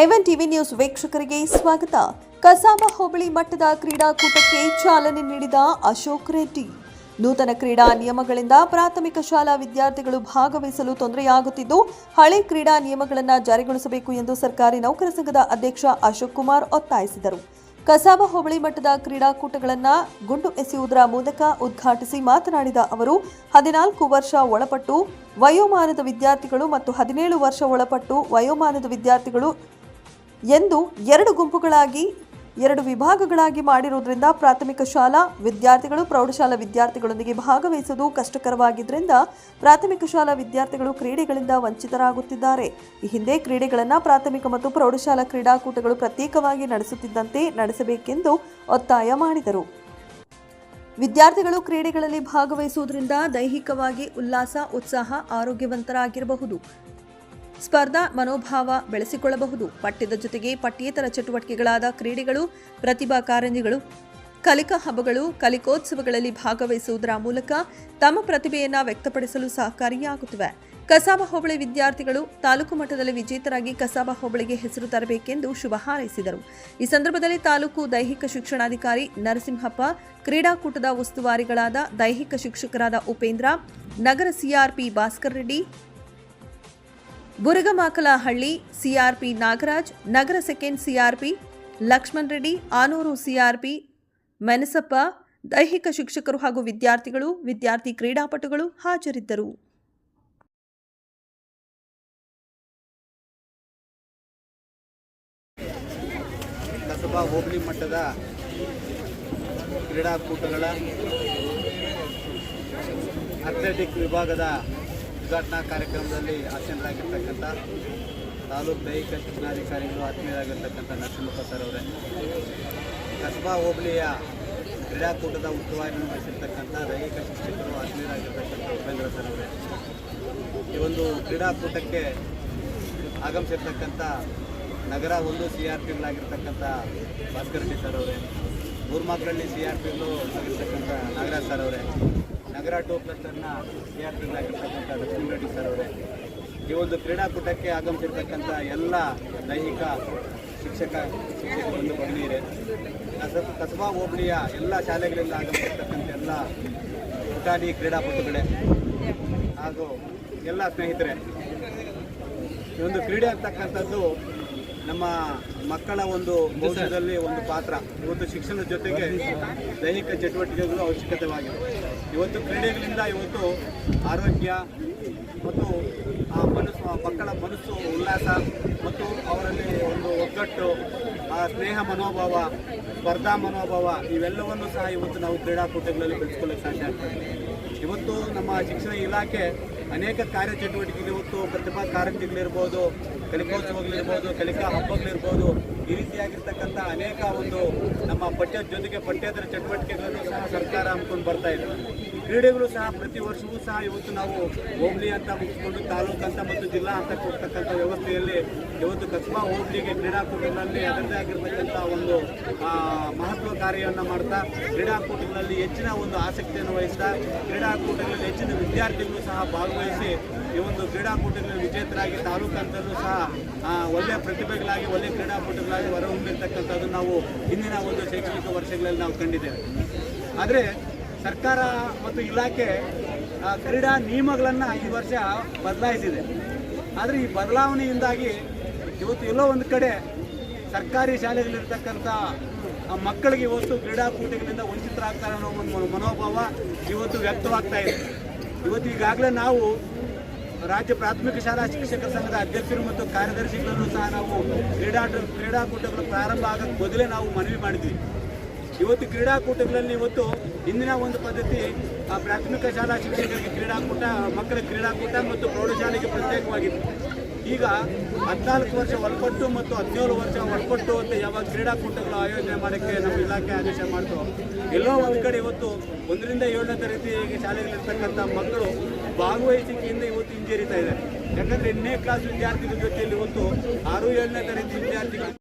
ಎವನ್ TV news ವೀಕ್ಷಕರಿಗೆ ಸ್ವಾಗತ. ಕಸಾಬ ಹೋಬಳಿ ಮಟ್ಟದ ಕ್ರೀಡಾಕೂಟಕ್ಕೆ ಚಾಲನೆ ನೀಡಿದ ಅಶೋಕ್ ರೆಡ್ಡಿ. ನೂತನ ಕ್ರೀಡಾ ನಿಯಮಗಳಿಂದ ಪ್ರಾಥಮಿಕ ಶಾಲಾ ವಿದ್ಯಾರ್ಥಿಗಳು ಭಾಗವಹಿಸಲು ತೊಂದರೆಯಾಗುತ್ತಿದ್ದು, ಹಳೆ ಕ್ರೀಡಾ ನಿಯಮಗಳನ್ನು ಜಾರಿಗೊಳಿಸಬೇಕು ಎಂದು ಸರ್ಕಾರಿ ನೌಕರ ಸಂಘದ ಅಧ್ಯಕ್ಷ ಅಶೋಕ್ ಕುಮಾರ್ ಒತ್ತಾಯಿಸಿದರು. ಕಸಾಬ ಹೋಬಳಿ ಮಟ್ಟದ ಕ್ರೀಡಾಕೂಟಗಳನ್ನು ಗುಂಡು ಎಸೆಯುವುದರ ಮೂಲಕ ಉದ್ಘಾಟಿಸಿ ಮಾತನಾಡಿದ ಅವರು, ಹದಿನಾಲ್ಕು ವರ್ಷ ಒಳಪಟ್ಟು ವಯೋಮಾನದ ವಿದ್ಯಾರ್ಥಿಗಳು ಮತ್ತು ಹದಿನೇಳು ವರ್ಷ ಒಳಪಟ್ಟು ವಯೋಮಾನದ ವಿದ್ಯಾರ್ಥಿಗಳು ಎಂದು ಎರಡು ಗುಂಪುಗಳಾಗಿ ಎರಡು ವಿಭಾಗಗಳಾಗಿ ಮಾಡಿರುವುದರಿಂದ ಪ್ರಾಥಮಿಕ ಶಾಲಾ ವಿದ್ಯಾರ್ಥಿಗಳು, ಪ್ರೌಢಶಾಲಾ ವಿದ್ಯಾರ್ಥಿಗಳೊಂದಿಗೆ ಭಾಗವಹಿಸುವುದು ಕಷ್ಟಕರವಾಗಿದ್ದರಿಂದ ಪ್ರಾಥಮಿಕ ಶಾಲಾ ವಿದ್ಯಾರ್ಥಿಗಳು ಕ್ರೀಡೆಗಳಿಂದ ವಂಚಿತರಾಗುತ್ತಿದ್ದಾರೆ. ಈ ಹಿಂದೆ ಕ್ರೀಡೆಗಳನ್ನು ಪ್ರಾಥಮಿಕ ಮತ್ತು ಪ್ರೌಢಶಾಲಾ ಕ್ರೀಡಾಕೂಟಗಳು ಪ್ರತ್ಯೇಕವಾಗಿ ನಡೆಸುತ್ತಿದ್ದಂತೆ ನಡೆಸಬೇಕೆಂದು ಒತ್ತಾಯ ಮಾಡಿದರು. ವಿದ್ಯಾರ್ಥಿಗಳು ಕ್ರೀಡೆಗಳಲ್ಲಿ ಭಾಗವಹಿಸುವುದರಿಂದ ದೈಹಿಕವಾಗಿ ಉಲ್ಲಾಸ, ಉತ್ಸಾಹ, ಆರೋಗ್ಯವಂತರಾಗಿರಬಹುದು. ಸ್ಪರ್ಧಾ ಮನೋಭಾವ ಬೆಳೆಸಿಕೊಳ್ಳಬಹುದು. ಪಠ್ಯದ ಜೊತೆಗೆ ಪಠ್ಯೇತರ ಚಟುವಟಿಕೆಗಳಾದ ಕ್ರೀಡೆಗಳು, ಪ್ರತಿಭಾ ಕಾರಂಜಿಗಳು, ಕಲಿಕಾ ಹಬ್ಬಗಳು, ಕಲಿಕೋತ್ಸವಗಳಲ್ಲಿ ಭಾಗವಹಿಸುವುದರ ಮೂಲಕ ತಮ್ಮ ಪ್ರತಿಭೆಯನ್ನು ವ್ಯಕ್ತಪಡಿಸಲು ಸಹಕಾರಿಯಾಗುತ್ತಿವೆ. ಕಸಾಬ ಹೋಬಳಿ ವಿದ್ಯಾರ್ಥಿಗಳು ತಾಲೂಕು ಮಟ್ಟದಲ್ಲಿ ವಿಜೇತರಾಗಿ ಕಸಾಬ ಹೋಬಳಿಗೆ ಹೆಸರು ತರಬೇಕೆಂದು ಶುಭ ಹಾರೈಸಿದರು. ಈ ಸಂದರ್ಭದಲ್ಲಿ ತಾಲೂಕು ದೈಹಿಕ ಶಿಕ್ಷಣಾಧಿಕಾರಿ ನರಸಿಂಹಪ್ಪ, ಕ್ರೀಡಾಕೂಟದ ಉಸ್ತುವಾರಿಗಳಾದ ದೈಹಿಕ ಶಿಕ್ಷಕರಾದ ಉಪೇಂದ್ರ, ನಗರ ಸಿಆರ್ಪಿ ಭಾಸ್ಕರ್ ರೆಡ್ಡಿ ಬುರುಗಮಾಕಲಹಳ್ಳಿ ಸಿಆರ್ಪಿ ನಾಗರಾಜ್, ನಗರ second CRP Lakshman Reddy, Anuru CRP Menasappa, ದೈಹಿಕ ಶಿಕ್ಷಕರು ಹಾಗೂ ವಿದ್ಯಾರ್ಥಿಗಳು, ವಿದ್ಯಾರ್ಥಿ ಕ್ರೀಡಾಪಟುಗಳು ಹಾಜರಿದ್ದರು. ಹೋಬಳಿ ಮಟ್ಟದ ಕ್ರೀಡಾಕೂಟಗಳ ಅಥ್ಲೆಟಿಕ್ ವಿಭಾಗದ ಉದ್ಘಾಟನಾ ಕಾರ್ಯಕ್ರಮದಲ್ಲಿ ಆಸೀನರಾಗಿರ್ತಕ್ಕಂಥ ತಾಲೂಕು ದೈಹಿಕ ಶಿಕ್ಷಣಾಧಿಕಾರಿಗಳು, ಆತ್ಮೀಯರಾಗಿರ್ತಕ್ಕಂಥ ನರಸಿಂಹಪ್ಪ ಸರ್ ಅವರೇ. ಕಸ್ಬಾ ಹೋಬಳಿಯ ಕ್ರೀಡಾಕೂಟದ ಉಸ್ತುವಾರಿ ವಹಿಸಿರ್ತಕ್ಕಂಥ ದೈಹಿಕ ಶಿಕ್ಷಕರು, ಆತ್ಮೀಯರಾಗಿರ್ತಕ್ಕಂಥ ಉಪೇಂದ್ರ ಸರ್ ಅವರೇ. ಈ ಒಂದು ಕ್ರೀಡಾಕೂಟಕ್ಕೆ ಆಗಮಿಸಿರ್ತಕ್ಕಂಥ ನಗರ ಒಂದು ಸಿ ಆರ್ ಪಿಗಳಾಗಿರ್ತಕ್ಕಂಥ ಭಾಸ್ಕರ್ ರೆಡ್ಡಿ ಸರ್ ಅವರೇ. ಮೂರ್ಮಾಕ್ಳಳ್ಳಿ ಸಿ ಆರ್ ಪಿಗಳು ಆಗಿರ್ತಕ್ಕಂಥ ನಾಗರಾಜ್ ಸರ್ ಅವರೇ. ನಗರ ಟೂ ಕ್ಲಸ್ಟರ್ನ ಲಕ್ಷ್ಮೀ ರೆಡ್ಡಿ ಸರ್ ಅವರೇ, ಈ ಒಂದು ಕ್ರೀಡಾಕೂಟಕ್ಕೆ ಆಗಮಿಸಿರ್ತಕ್ಕಂಥ ಎಲ್ಲ ದೈಹಿಕ ಶಿಕ್ಷಕ ಶಿಕ್ಷಕರನ್ನು ಬಂದಿದೆ. ಕಸ, ಕಸಬಾ ಹೋಬಳಿಯ ಎಲ್ಲ ಶಾಲೆಗಳಿಂದ ಆಗಮಿಸಿರ್ತಕ್ಕಂಥ ಎಲ್ಲ ಪುಟಾಣಿ ಕ್ರೀಡಾಪಟುಗಳೇ ಹಾಗೂ ಎಲ್ಲ ಸ್ನೇಹಿತರೆ, ಈ ಒಂದು ಕ್ರೀಡೆ ಅಂತಕ್ಕಂಥದ್ದು ನಮ್ಮ ಮಕ್ಕಳ ಒಂದು ಭವಿಷ್ಯದಲ್ಲಿ ಒಂದು ಪಾತ್ರ. ಇವತ್ತು ಶಿಕ್ಷಣದ ಜೊತೆಗೆ ದೈಹಿಕ ಚಟುವಟಿಕೆಗಳು ಅವಶ್ಯಕತೆವಾಗಿದೆ. ಇವತ್ತು ಕ್ರೀಡೆಗಳಿಂದ ಇವತ್ತು ಆರೋಗ್ಯ ಮತ್ತು ಆ ಮನಸ್ಸು, ಆ ಮಕ್ಕಳ ಮನಸ್ಸು ಉಲ್ಲಾಸ ಮತ್ತು ಅವರಲ್ಲಿ ಒಂದು ಒಗ್ಗಟ್ಟು, ಆ ಸ್ನೇಹ ಮನೋಭಾವ, ಸ್ಪರ್ಧಾ ಮನೋಭಾವ, ಇವೆಲ್ಲವನ್ನು ಸಹ ಇವತ್ತು ನಾವು ಕ್ರೀಡಾಕೂಟಗಳಲ್ಲಿ ಬೆಳೆಸ್ಕೊಳ್ಳೋಕೆ ಸಾಧ್ಯ ಆಗ್ತದೆ ಇವತ್ತು ನಮ್ಮ ಶಿಕ್ಷಣ ಇಲಾಖೆ ಅನೇಕ ಕಾರ್ಯಚಟುವಟಿಕೆಗಳು ಇವತ್ತು ಪ್ರತಿಭಾ ಕಾರಂಜಿಗಳಿರ್ಬೋದು, ಕಲಿಕೋತ್ಸವಗಳಿರ್ಬೋದು, ಕಲಿಕಾ ಹಬ್ಬಗಳಿರ್ಬೋದು, ಈ ರೀತಿಯಾಗಿರ್ತಕ್ಕಂಥ ಅನೇಕ ಒಂದು ನಮ್ಮ ಪಠ್ಯದ ಜೊತೆಗೆ ಪಠ್ಯೇತರ ಚಟುವಟಿಕೆಗಳನ್ನು ಸಹ ಸರ್ಕಾರ ಹಮ್ಮಿಕೊಂಡು ಬರ್ತಾ ಇದೆ. ಕ್ರೀಡೆಗಳು ಸಹ ಪ್ರತಿ ವರ್ಷವೂ ಸಹ ಇವತ್ತು ನಾವು ಹೋಬಳಿ ಅಂತ ಮುಗಿಸ್ಕೊಂಡು ತಾಲೂಕು ಅಂತ ಮತ್ತು ಜಿಲ್ಲಾ ಅಂತ ಕೊಡ್ತಕ್ಕಂಥ ವ್ಯವಸ್ಥೆಯಲ್ಲಿ ಇವತ್ತು ಕಸ್ಬಾ ಹೋಬಳಿಗೆ ಕ್ರೀಡಾಕೂಟಗಳಲ್ಲಿ ಅದರದೇ ಆಗಿರ್ತಕ್ಕಂಥ ಒಂದು ಮಹತ್ವ ಕಾರ್ಯವನ್ನು ಮಾಡ್ತಾ ಕ್ರೀಡಾಕೂಟಗಳಲ್ಲಿ ಹೆಚ್ಚಿನ ಒಂದು ಆಸಕ್ತಿಯನ್ನು ವಹಿಸ್ತಾ ಕ್ರೀಡಾಕೂಟಗಳಲ್ಲಿ ಹೆಚ್ಚಿನ ವಿದ್ಯಾರ್ಥಿಗಳು ಸಹ ಭಾಗವಹಿಸಿ ಈ ಒಂದು ಕ್ರೀಡಾಕೂಟಗಳಲ್ಲಿ ವಿಜೇತರಾಗಿ ತಾಲೂಕು ಹಂತದಲ್ಲೂ ಸಹ ಒಳ್ಳೆಯ ಪ್ರತಿಭೆಗಳಾಗಿ, ಒಳ್ಳೆಯ ಕ್ರೀಡಾಕೂಟಗಳಾಗಿ ಹೊರಹೊಮ್ಮಿರ್ತಕ್ಕಂಥದ್ದು ನಾವು ಹಿಂದಿನ ಒಂದು ಶೈಕ್ಷಣಿಕ ವರ್ಷಗಳಲ್ಲಿ ನಾವು ಕಂಡಿದ್ದೇವೆ. ಆದರೆ ಸರ್ಕಾರ ಮತ್ತು ಇಲಾಖೆ ಕ್ರೀಡಾ ನಿಯಮಗಳನ್ನು ಈ ವರ್ಷ ಬದಲಾಯಿಸಿದೆ. ಆದರೆ ಈ ಬದಲಾವಣೆಯಿಂದಾಗಿ ಇವತ್ತು ಎಲ್ಲೋ ಒಂದು ಕಡೆ ಸರ್ಕಾರಿ ಶಾಲೆಗಳಿರ್ತಕ್ಕಂಥ ಮಕ್ಕಳಿಗೆ ಇವತ್ತು ಕ್ರೀಡಾಕೂಟಗಳಿಂದ ವಂಚಿತರಾಗ್ತಾರೆ ಅನ್ನೋ ಒಂದು ಮನೋಭಾವ ಇವತ್ತು ವ್ಯಕ್ತವಾಗ್ತಾ ಇದೆ. ಇವತ್ತು ಈಗಾಗಲೇ ನಾವು ರಾಜ್ಯ ಪ್ರಾಥಮಿಕ ಶಾಲಾ ಶಿಕ್ಷಕರ ಸಂಘದ ಅಧ್ಯಕ್ಷರು ಮತ್ತು ಕಾರ್ಯದರ್ಶಿಗಳನ್ನು ಸಹ ನಾವು ಕ್ರೀಡಾ ಕ್ರೀಡಾಕೂಟಗಳು ಪ್ರಾರಂಭ ಆಗೋಕ್ಕೆ ಮೊದಲೇ ನಾವು ಮನವಿ ಮಾಡಿದ್ವಿ. ಇವತ್ತು ಕ್ರೀಡಾಕೂಟಗಳಲ್ಲಿ ಇವತ್ತು ಇಂದಿನ ಒಂದು ಪದ್ಧತಿ ಪ್ರಾಥಮಿಕ ಶಾಲಾ ಶಿಕ್ಷಕರಿಗೆ ಕ್ರೀಡಾಕೂಟ, ಮಕ್ಕಳ ಕ್ರೀಡಾಕೂಟ ಮತ್ತು ಪ್ರೌಢಶಾಲೆಗೆ ಪ್ರತ್ಯೇಕವಾಗಿತ್ತು ಈಗ ಹದಿನಾಲ್ಕು ವರ್ಷ ಒಳಪಟ್ಟು ಮತ್ತು ಹದಿನೇಳು ವರ್ಷ ಒಳಪಟ್ಟು ಅಂತ ಯಾವಾಗ ಕ್ರೀಡಾಕೂಟಗಳು ಆಯೋಜನೆ ಮಾಡೋಕ್ಕೆ ನಮ್ಮ ಇಲಾಖೆ ಆದೇಶ ಮಾಡ್ತು, ಎಲ್ಲೋ ಒಂದು ಕಡೆ ಇವತ್ತು ಒಂದರಿಂದ ಏಳನೇ ತರಗತಿ ಶಾಲೆಗಳಿರ್ತಕ್ಕಂಥ ಮಕ್ಕಳು ಭಾಗವಹಿಸಿಕೆಯಿಂದ ಇವತ್ತು ಹಿಂಜರಿತಾ ಇದೆ ಯಾಕಂದರೆ ಎಂಟನೇ ಕ್ಲಾಸ್ ವಿದ್ಯಾರ್ಥಿಗಳ ಜೊತೆಯಲ್ಲಿ ಇವತ್ತು ಆರು, ಏಳನೇ ತರಗತಿ ವಿದ್ಯಾರ್ಥಿಗಳು